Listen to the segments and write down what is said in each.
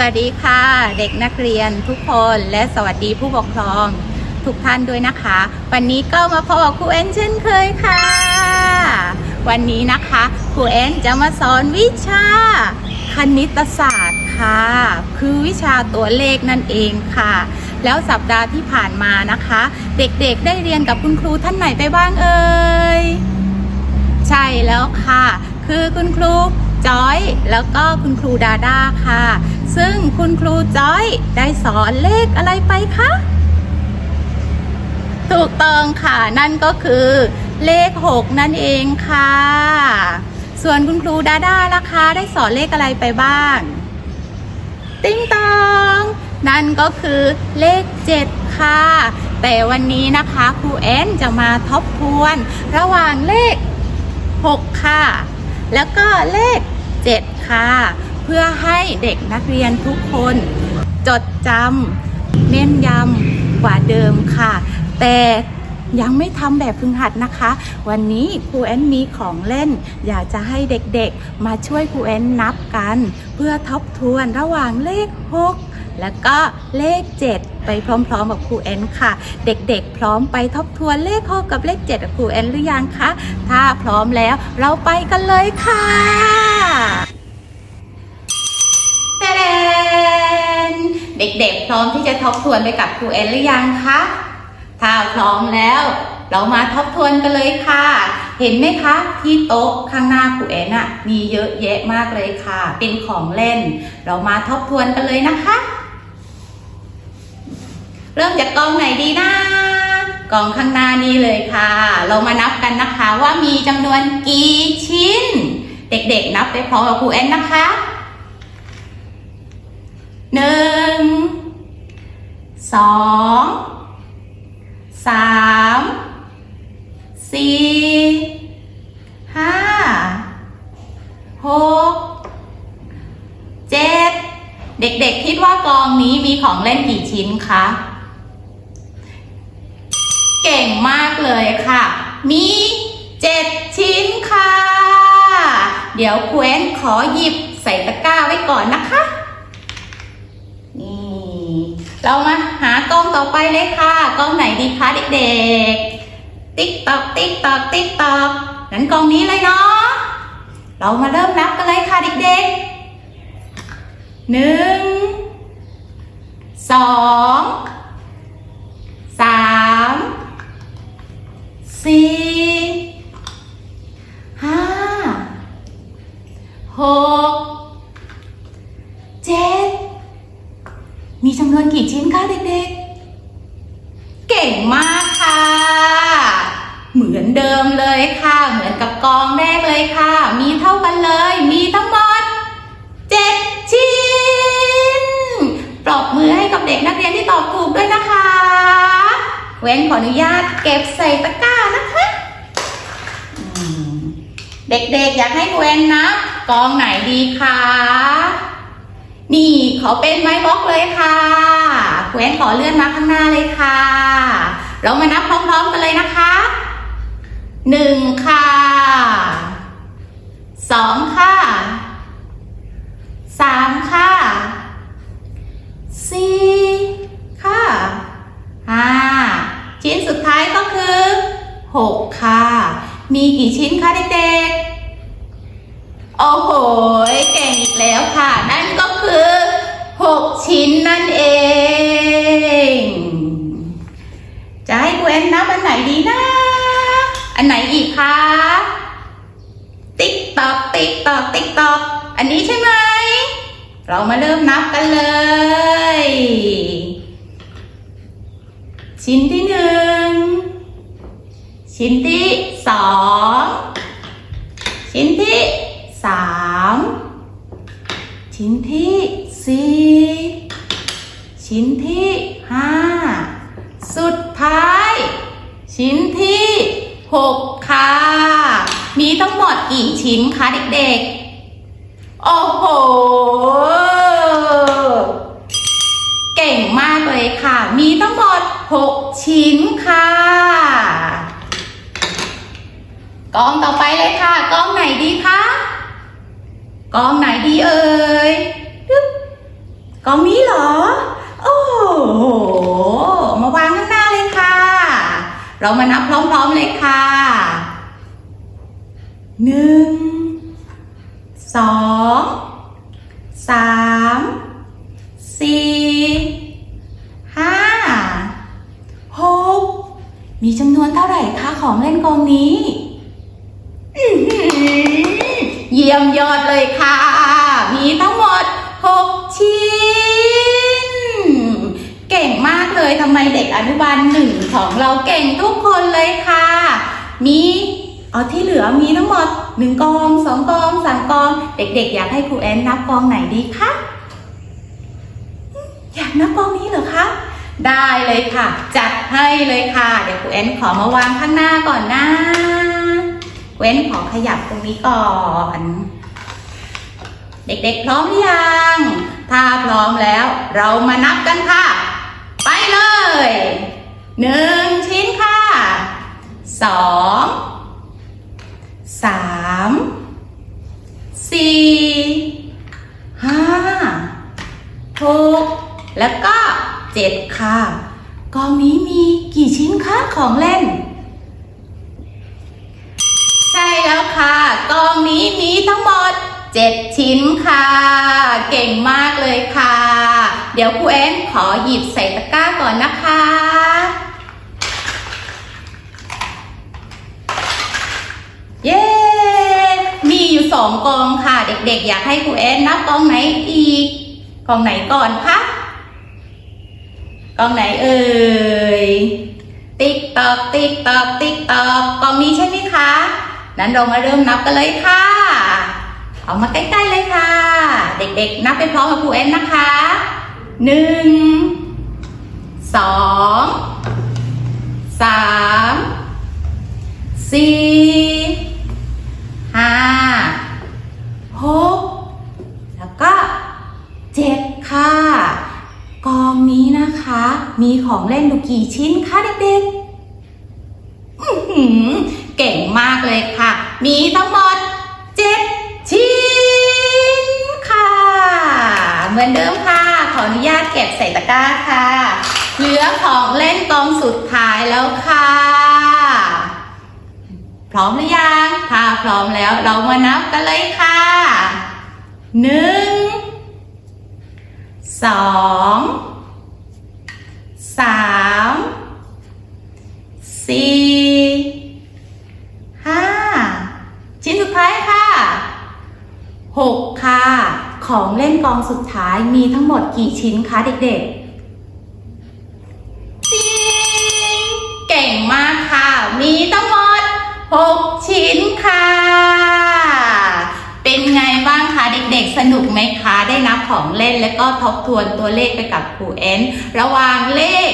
สวัสดีค่ะเด็กนักเรียนทุกคนและสวัสดีผู้ปกครองทุกท่านด้วยนะคะ วันนี้ก็มาพบกับครูเอ็นเช่นเคยค่ะ วันนี้นะคะครูเอ็นจะมาสอนวิชาคณิตศาสตร์ค่ะ คือวิชาตัวเลขนั่นเองค่ะ แล้วสัปดาห์ที่ผ่านมานะคะ เด็กๆได้เรียนกับคุณครูท่านไหนไปบ้างเอ่ยใช่แล้วค่ะ คือคุณครู จอย แล้วก็คุณครูดาดาค่ะ ซึ่งคุณครูจอยได้สอนเลขอะไรไปคะ ถูกต้องค่ะ นั่นก็คือเลข 6 นั่นเองค่ะ ส่วนคุณครูดาดาล่ะคะ ได้สอนเลขอะไรไปบ้าง ติ้งตอง นั่นก็คือเลข 7 ค่ะ แต่วันนี้นะคะครูเอ็นจะมาทบทวน ระหว่างเลข 6 ค่ะ แล้วก็เลข 7 ค่ะ เพื่อให้เด็กนักเรียนทุกคน จดจำเน้นยำกว่าเดิมค่ะ แต่ยังไม่ทำแบบฝึกหัดนะคะ วันนี้ครูแอนมีของเล่น อยากจะให้เด็กๆ มาช่วยครูแอนนับกัน เพื่อทบทวนระหว่างเลข 6 แล้วก็เลข 7 ไปพร้อมๆกับครูแอนค่ะ เด็กๆ พร้อมไปทบทวนเลข6กับเลข 7 กับครูแอนหรือยังคะถ้าพร้อมแล้วเราไปกันเลยค่ะเตเดนเด็กๆ พร้อมที่จะทบทวนไปกับครูแอนหรือยังคะถ้าพร้อมแล้วเรามาทบทวนกันเลยค่ะ เห็นไหมคะที่โต๊ะข้างหน้าครูแอนอะมีเยอะแยะมากเลยค่ะ เป็นของเล่น เรามาทบทวนกันเลยนะคะ เริ่มจากกองไหนดีนะกองข้างหน้านี้เลยค่ะ เรามานับกันนะคะว่ามีจำนวนกี่ชิ้น เด็กๆนับไปพร้อมกับครูแอนนะคะหนึ่งสองสามสี่ห้าหกเจ็ดเด็กๆคิดว่ากองนี้มีของเล่นกี่ชิ้นคะ เก่งมากเลยค่ะ มีเจ็ดชิ้นค่ะ เดี๋ยวควนขอหยิบใส่ตะกร้าไว้ก่อนนะคะ นี่ เรามาหากล้องต่อไปเลยค่ะ กล้องไหนดีคะเด็กๆ ติ๊กตอกติ๊กตอกติ๊กตอกนั้นกล้องนี้เลยเนาะ เรามาเริ่มนับกันเลยค่ะเด็กๆหนึ่งสอง สามสี่ห้าหกเจ็ดมีจำน วนกี่ชิ้นคะเด็กๆ เก่งมากค่ะ เหมือนเดิมเลยค่ะ เหมือนกับกองแรกเลยค่ะ มีเท่ากันเลย มีทั้งหมดเจ็ดชิ้น ปรบมือให้กับเด็กนักเรียนที่ตอบถูกด้วยนะคะ เว้นขออนุญาตเก็บใส่ตะกร้านะคะเด็กๆ อยากให้เว้นนับกองไหนดีคะ นี่ขอเป็นไม้บล็อกเลยค่ะเว้นขอเลื่อนมาข้างหน้าเลยค่ะ เรามานับพร้อมๆกันเลยนะคะหนึ่งค่ะสองค่ะสามค่ะสี่ค่ะห้าชิ้นสุดท้ายก็คือหกค่ะ มีกี่ชิ้นคะเด็กๆ โอ้โห เก่งอีกแล้วค่ะ 6 ชิ้นนั่นเอง จะให้กูแอนนับอันไหนดีนะ อันไหนอีกคะ ติ๊กตอกติ๊กตอกติ๊กตอกอันนี้ใช่ไหม เรามาเริ่มนับกันเลย ชิ้นที่หนึ่ง ชิ้นที่สอง ชิ้นที่สาม ชิ้นที่ สี่ชิ้นที่ห้าสุดท้าย ชิ้นที่หกค่ะ มีทั้งหมดกี่ชิ้นคะเด็กๆ โอ้โห เก่งมากเลยค่ะ มีทั้งหมดหกชิ้นค่ะกองต่อไปเลยค่ะกองไหนดีคะกองไหนดีเอ่ย กองนี้เหรอ โอ้โห มาวางข้างหน้าเลยค่ะ เรามานับพร้อมๆเลยค่ะ หนึ่ง สอง สาม สี่ ห้า หก มีจำนวนเท่าไหร่คะของเล่นกองนี้ เยี่ยมยอดเลยค่ะ มีทั้งหมด 6 ชิ้น เก่งมากเลยทำไมเด็กอนุบาลหนึ่งของเราเก่งทุกคนเลยค่ะ มีเอาที่เหลือมีทั้งหมดหนึ่งกองสองกองสามกอง เด็กๆ อยากให้ครูแอนนับกองไหนดีคะอืมอยากนับกองนี้เหรอคะได้เลยค่ะ จัดให้เลยค่ะ เดี๋ยวครูแอนขอมาวางข้างหน้าก่อนนะเว้นขอขยับตรงนี้ก่อน เด็กๆพร้อมหรือยัง ถ้าพร้อมแล้วเรามานับกันค่ะ ไปเลยหนึ่งชิ้นค่ะสองสามสี่ห้าหกแล้วก็เจ็ดค่ะกองนี้มีกี่ชิ้นคะของเล่น ใช่แล้วค่ะ กองนี้มีทั้งหมด 7 ชิ้นค่ะ เก่งมากเลยค่ะ เดี๋ยวครูเอ็นขอหยิบใส่ตะกร้าก่อนนะคะ เย้ มีอยู่สองกองค่ะ เด็กๆ อยากให้ครูเอ็นนับกองไหนอีก กองไหนก่อนคะกองไหนเอ่ย ติ๊กตอกติ๊กตอกติ๊กตอกกองนี้ใช่ไหมคะ นั้นเรามาเริ่มนับกันเลยค่ะ เอามาใกล้ๆเลยค่ะ เด็กๆ นับไปพร้อมกับครูเอ็นนะคะหนึ่งสองสามสี่ห้าหกแล้วก็เจ็ดค่ะ กองนี้นะคะ มีของเล่นอยู่กี่ชิ้นคะเด็กๆเก่งมากเลยค่ะ มีทั้งหมด เหมือนเดิมค่ะ ขออนุญาตเก็บใส่ตะกร้าค่ะ เหลือของเล่นกองสุดท้ายแล้วค่ะ พร้อมหรือยังถ้าพร้อมแล้วเรามานับกันเลยค่ะหนึ่งสองสามสี่ห้าชิ้นสุดท้ายค่ะหกค่ะ ของเล่นกองสุดท้ายมีทั้งหมดกี่ชิ้นคะเด็กๆจิงเก่งมากค่ะ มีทั้งหมดหกชิ้นค่ะ เป็นไงบ้างคะเด็กๆ สนุกไหมคะ ได้นับของเล่นแล้วก็ทบทวนตัวเลขไปกับครูเอ็นระหว่างเลข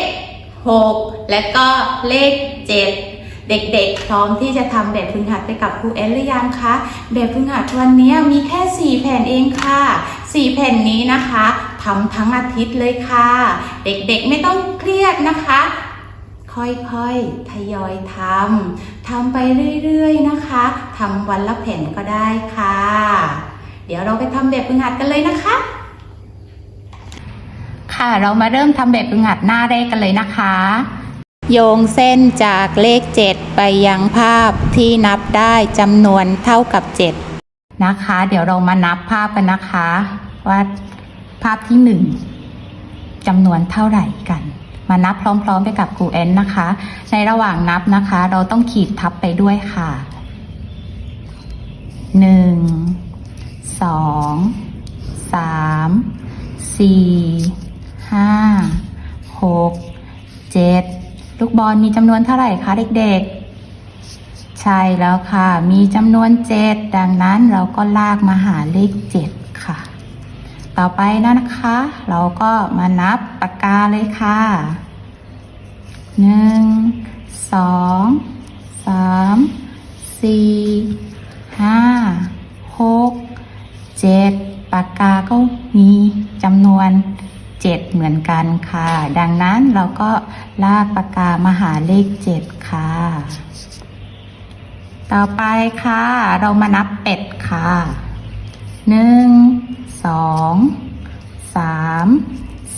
6 และก็เลข 7 เด็กๆ พร้อมที่จะทำแบบฝึกหัดไปกับครูเอ็นหรือยังคะ แบบฝึกหัดวันนี้มีแค่ 4 แผ่นเองค่ะ 4 แผ่นนี้นะคะทำทั้งอาทิตย์เลยค่ะ เด็กๆไม่ต้องเครียดนะคะ ค่อยๆ ทยอยทำทำไปเรื่อยๆนะคะทำวันละแผ่นก็ได้ค่ะ เดี๋ยวเราไปทำแบบฝึกหัดกันเลยนะคะค่ะเรามาเริ่มทำแบบฝึกหัดหน้าแรกกันเลยนะคะ โยงเส้นจากเลข 7 ไปยังภาพที่นับได้จำนวนเท่ากับ 7 นะคะ เดี๋ยวเรามานับภาพกันนะคะ ว่าภาพที่ 1จำนวนเท่าไหร่กัน มานับพร้อมๆไปกับครูแอนนะคะ ในระหว่างนับนะคะ เราต้องขีดทับไปด้วยค่ะ 1 2 3 4 5 6 7 ลูกบอลมีจำนวนเท่าไหร่คะเด็กๆ ใช่แล้วค่ะ มีจำนวนเจ็ดดังนั้นเราก็ลากมาหาเลขเจ็ดค่ะ ต่อไปนะคะ เราก็มานับปากกาเลยค่ะหนึ่งสองสามสี่ห้าหกเจ็ดปากกาก็มีจำนวน เจ็ดเหมือนกันค่ะ ดังนั้นเราก็ลากปากกามาหาเลขเจ็ดค่ะ ต่อไปค่ะ เรามานับเป็ดค่ะหนึ่งสองสาม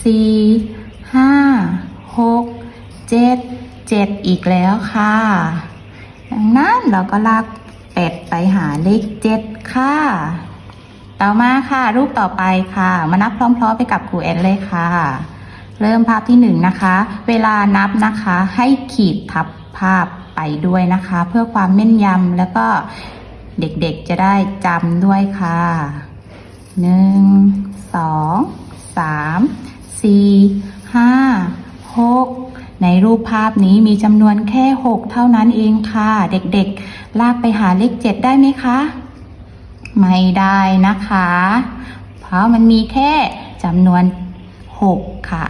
สี่ห้าหกเจ็ดเจ็ดอีกแล้วค่ะ ดังนั้นเราก็ลากเป็ดไปหาเลขเจ็ดค่ะ ต่อมาค่ะ รูปต่อไปค่ะ มานับพร้อมๆ ไปกับครูแอนเลยค่ะ เริ่มภาพที่หนึ่งนะคะ เวลานับนะคะ ให้ขีดทับภาพไปด้วยนะคะ เพื่อความแม่นยำแล้วก็เด็กๆจะได้จำด้วยค่ะหนึ่งสองสามสี่ห้าหกในรูปภาพนี้มีจำนวนแค่หกเท่านั้นเองค่ะ เด็กๆ ลากไปหาเลขเจ็ดได้ไหมคะ ไม่ได้นะคะ เพราะมันมีแค่จำนวน 6 ค่ะ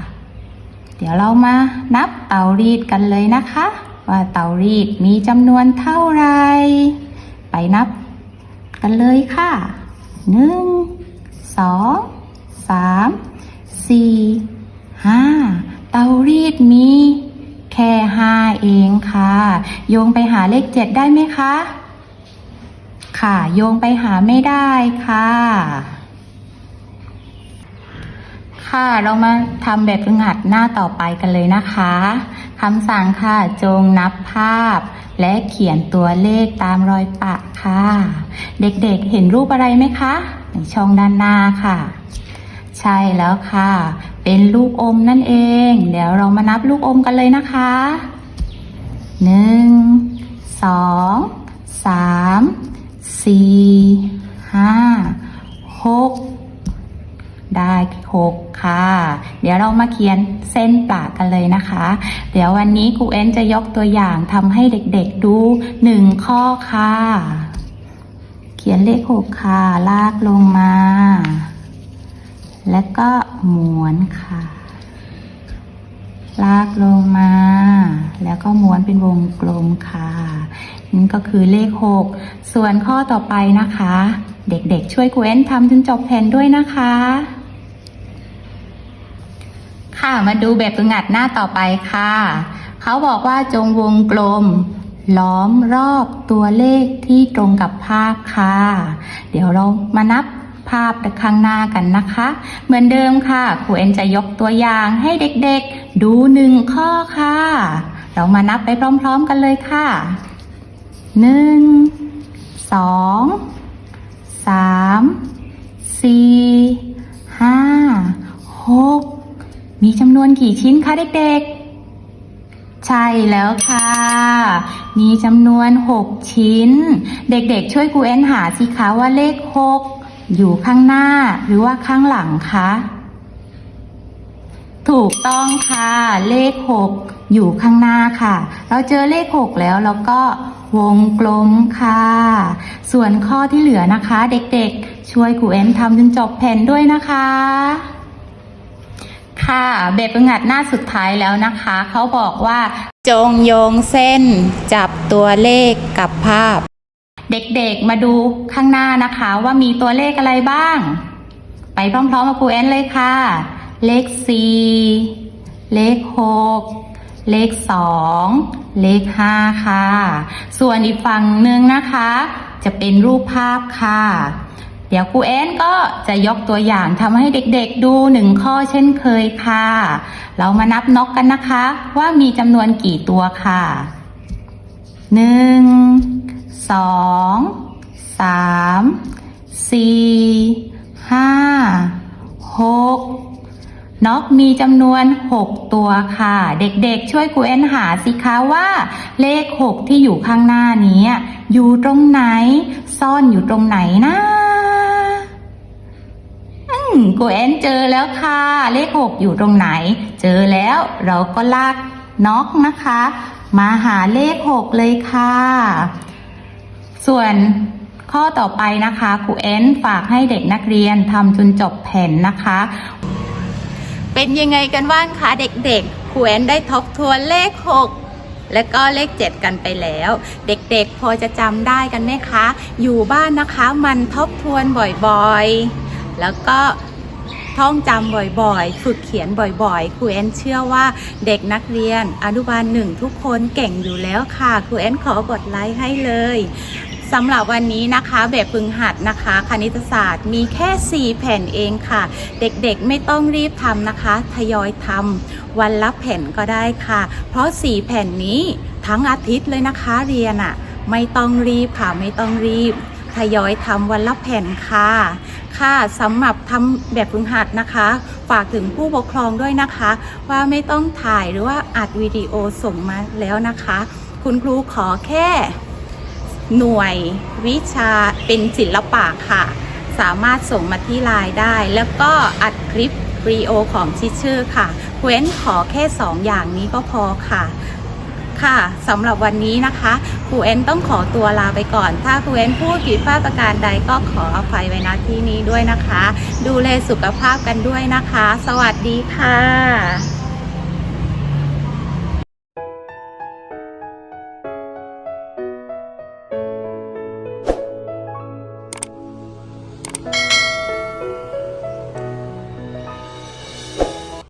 เดี๋ยวเรามานับเตารีดกันเลยนะคะ ว่าเตารีดมีจำนวนเท่าไร ไปนับกันเลยค่ะ 1 2 3 4 5 เตารีดมีแค่ 5 เองค่ะ โยงไปหาเลข 7 ได้ไหมคะ ค่ะ โยงไปหาไม่ได้ค่ะ ค่ะ เรามาทำแบบฝึกหัดหน้าต่อไปกันเลยนะคะคำสั่งค่ะ จงนับภาพ และเขียนตัวเลขตามรอยปะค่ะ เด็กๆเห็นรูปอะไรไหมคะ ในช่องด้านหน้าค่ะ ใช่แล้วค่ะ เป็นลูกอมนั่นเอง เดี๋ยวเรามานับลูกอมกันเลยนะคะหนึ่งสองสาม สี่ห้าหกได้หกค่ะ เดี๋ยวเรามาเขียนเส้นปากกันเลยนะคะ เดี๋ยววันนี้ครูเอ็นจะยกตัวอย่างทำให้เด็กๆดูหนึ่งข้อค่ะ เขียนเลขหกค่ะ ลากลงมา แล้วก็หม้วนค่ะ ลากลงมา แล้วก็ม้วนเป็นวงกลมค่ะ นั่นก็คือเลขหกส่วนข้อต่อไปนะคะ เด็กๆ ช่วยครูเอ็นทำจนจบแผ่นด้วยนะคะ ค่ะมาดูแบบฝึกหัดหน้าต่อไปค่ะ เขาบอกว่าจงวงกลมล้อมรอบตัวเลขที่ตรงกับภาพค่ะ เดี๋ยวเรามานับภาพข้างหน้ากันนะคะ เหมือนเดิมค่ะครูเอ็นจะยกตัวอย่างให้เด็กๆ ดูหนึ่งข้อค่ะ เรามานับไปพร้อมๆกันเลยค่ะ หนึ่งสองสามสี่ห้าหกมีจำนวนกี่ชิ้นคะเด็กๆ ใช่แล้วค่ะ มีจำนวน6ชิ้น เด็กๆ ช่วยครูเอ็นหาสิคะว่าเลข6อยู่ข้างหน้าหรือว่าข้างหลังคะ ถูกต้องค่ะ เลข 6 อยู่ข้างหน้าค่ะ เราเจอเลข 6 แล้วเราก็วงกลมค่ะ ส่วนข้อที่เหลือนะคะ เด็กๆ ช่วยครูเอ็นทำจนจบแผ่นด้วยนะคะ ค่ะแบบฝึกหัดหน้าสุดท้ายแล้วนะคะ เขาบอกว่าจงโยงเส้นจับตัวเลขกับภาพ เด็กๆมาดูข้างหน้านะคะ ว่ามีตัวเลขอะไรบ้าง ไปพร้อมๆกับครูแอนเลยค่ะ เลขสี่เลขหกเลขสองเลขห้าค่ะ ส่วนอีกฝั่งหนึ่งนะคะ จะเป็นรูปภาพค่ะ เดี๋ยวครูแอนก็จะยกตัวอย่างทำให้เด็กๆดูหนึ่งข้อเช่นเคยค่ะ เรามานับนกกันนะคะ ว่ามีจำนวนกี่ตัวค่ะหนึ่งสองสามสี่ห้าหก นกมีจำนวน 6 ตัวค่ะ เด็กๆ ช่วยครูเอ็นหาสิคะว่า เลข 6 ที่อยู่ข้างหน้านี้ อยู่ตรงไหน ซ่อนอยู่ตรงไหนนะอืมกูเอ็นเจอแล้วค่ะ เลขหกอยู่ตรงไหน เจอแล้วเราก็ลากน็อกนะคะ มาหาเลขหกเลยค่ะ ส่วนข้อต่อไปนะคะครูเอ็นฝากให้เด็กนักเรียนทำจนจบแผ่นนะคะ เป็นยังไงกันบ้างคะเด็กๆครูเอ็นได้ทบทวนเลขหกและก็เลข 7 กันไปแล้ว เด็กๆ พอจะจำได้กันไหมคะ อยู่บ้านนะคะมันทบทวนบ่อยๆ แล้วก็ท่องจำบ่อยๆ ฝึกเขียนบ่อยๆ ครูเอ็นเชื่อว่าเด็กนักเรียนอนุบาลหนึ่งทุกคนเก่งอยู่แล้วค่ะ ครูเอ็นขอกดไลค์ให้เลย สำหรับวันนี้นะคะแบบฝึกหัดนะคะ คณิตศาสตร์มีแค่ 4 แผ่นเองค่ะ เด็กๆไม่ต้องรีบทำนะคะ ทยอยทำวันละแผ่นก็ได้ค่ะ เพราะ 4 แผ่นนี้ทั้งอาทิตย์เลยนะคะเรียนอะ่ะ ไม่ต้องรีบค่ะไม่ต้องรีบ ทยอยทำวันละแผ่นค่ะ ค่ะสำหรับทำแบบฝึกหัดนะคะ ฝากถึงผู้ปกครองด้วยนะคะ ว่าไม่ต้องถ่ายหรือว่าอัดวิดีโอส่งมาแล้วนะคะ คุณครูขอแค่ หน่วยวิชาเป็นศิลปะค่ะ สามารถส่งมาที่ไลน์ได้ แล้วก็อัดคลิปวีโอของชิชอร์ค่ะเว้นขอแค่2อย่างนี้ก็พอค่ะ ค่ะสำหรับวันนี้นะคะครูเอ็นต้องขอตัวลาไปก่อน ถ้าครูเอ็นพูดผิดพลาดประการใดก็ขออภัยไว้ณที่นี้ด้วยนะคะ ดูแลสุขภาพกันด้วยนะคะ สวัสดีค่ะ